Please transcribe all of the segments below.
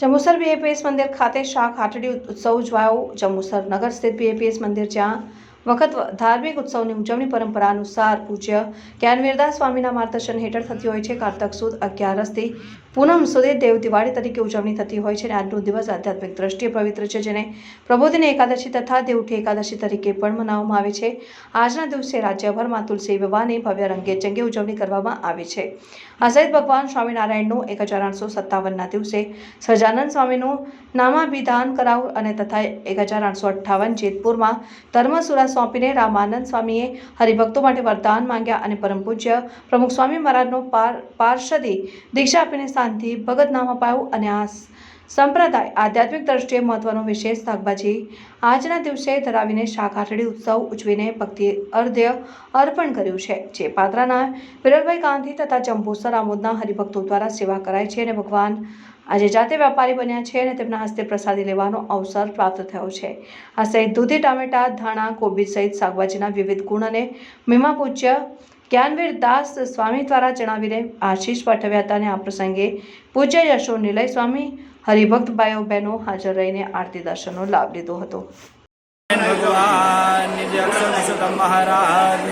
Jambusar BAPS મંદિર ખાતે શાક હાટડી ઉત્સવ ઉજવાયો. જંબુસર નગર સ્થિત બીએપીએસ મંદિર જ્યાં વખત ધાર્મિક ઉત્સવની ઉજવણી પરંપરા અનુસાર પૂજ્ય જ્ઞાનવીરદાસ સ્વામીના માર્ગદર્શન હેઠળ થતી હોય છે. કારતક સુદ અગિયારસથી પૂનમ સુધી દેવ દિવાળી તરીકે ઉજવણી થતી હોય છે અને આજનો દિવસ આધ્યાત્મિક દ્રષ્ટિએ પવિત્ર છે, જેને પ્રબોધિની એકાદશી તથા દેવઠી એકાદશી તરીકે પણ મનાવવામાં આવે છે. આજના દિવસે રાજ્યભરમાં તુલસી વિવાહની ભવ્ય રંગે ચંગે ઉજવણી કરવામાં આવે છે. આ ભગવાન સ્વામિનારાયણનું એક હજાર આઠસો સત્તાવનના દિવસે સજાનંદ સ્વામીનું નામાભિધાન કરાવ અને તથા એક હજાર આઠસો અઠ્ઠાવન જેતપુરમાં ધર્મસુરા સોંપીને રામાનંદ સ્વામીએ હરિભક્તો માટે વરદાન માંગ્યા અને પરમ પૂજ્ય પ્રમુખ સ્વામી મહારાજનો પાર, પાર્ષદી દીક્ષા આપીને શાંતિ, ભગત નામ અપાયું અને આ સંપ્રદાય આધ્યાત્મિક દ્રષ્ટિએ મહત્વનો વિશેષ શાકભાજી આજના દિવસે ધરાવીને શાકહાટડી ઉત્સવ ઉજવીને ભક્તિ અર્ધ્ય અર્પણ કર્યું છે. જે પાત્રાના વિરલભાઈ ગાંધી તથા જંબુસર આમોદના હરિભક્તો દ્વારા સેવા કરાય છે અને ભગવાન આજે જાતે વેપારી બન્યા છે અને તેમના હસ્તે પ્રસાદી લેવાનો અવસર પ્રાપ્ત થયો છે. આ સહિત દૂધી, ટામેટા, ધાણા, કોબીજ સહિત શાકભાજીના વિવિધ ગુણ અને મહિમા પૂજ્ય જ્ઞાનવીર દાસ સ્વામી દ્વારા જણાવીને આશીષ પાઠવ્યા હતા અને આ પ્રસંગે પૂજ્ય યશો નિલય સ્વામી હરિભક્ત ભાઈઓ બહેનો હાજર રહીને આરતી દર્શનનો લાભ લીધો હતો. ભગવાન જય પુરુષોત્તમ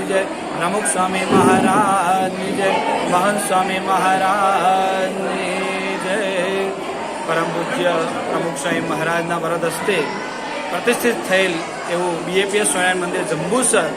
જય પ્રમુખ સ્વામી મહારાજ જય મહંત સ્વામી મહારાજ જય પરમ પૂજ્ય પ્રમુખ સ્વામી મહારાજના વરદ હસ્તે પ્રતિષ્ઠિત થયેલ એવું બીએપીએસ સ્વામિનારાયણ મંદિર જંબુસર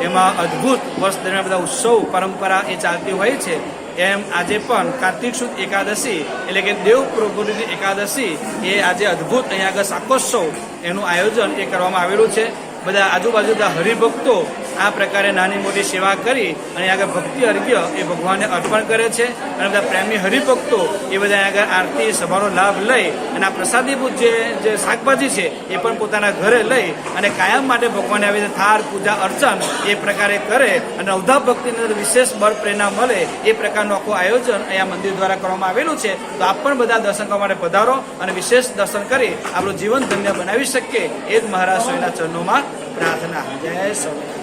એમાં અદ્ભુત વર્ષ દરમિયાન બધા ઉત્સવ, પરંપરા એ ચાલતી હોય છે. એમ આજે પણ કાર્તિક સુદ એકાદશી એટલે કે દેવ પ્રભુની એકાદશી એ આજે અદ્ભુત અહીંયા આગળ શાકોત્સવ એનું આયોજન એ કરવામાં આવેલું છે. બધા આજુબાજુ બધા હરિભક્તો આ પ્રકારે નાની મોટી સેવા કરી અને આગળ ભક્તિ અર્ઘ્ય એ ભગવાનને અર્પણ કરે છે. અને બધા પ્રેમી હરિભક્તો એ બધા આગળ આરતી સભાનો લાભ લઈ અને આ પ્રસાદીભૂત જે જે શાકભાજી છે એ પણ પોતાના ઘરે લઈ અને કાયમ માટે ભગવાનને આવી રીતે થાળ પૂજા, અર્ચન એ પ્રકારે કરે અને અવધા ભક્તિની અંદર વિશેષ બળ, પ્રેરણા મળે એ પ્રકારનું આખું આયોજન અહીંયા મંદિર દ્વારા કરવામાં આવેલું છે. તો આપ પણ બધા દર્શન કરવા માટે પધારો અને વિશેષ દર્શન કરી આપણું જીવન ધન્ય બનાવી શકીએ એ જ મહારાજ સ્વામીના ચરણોમાં પ્રાર્થના. જય સ્વામી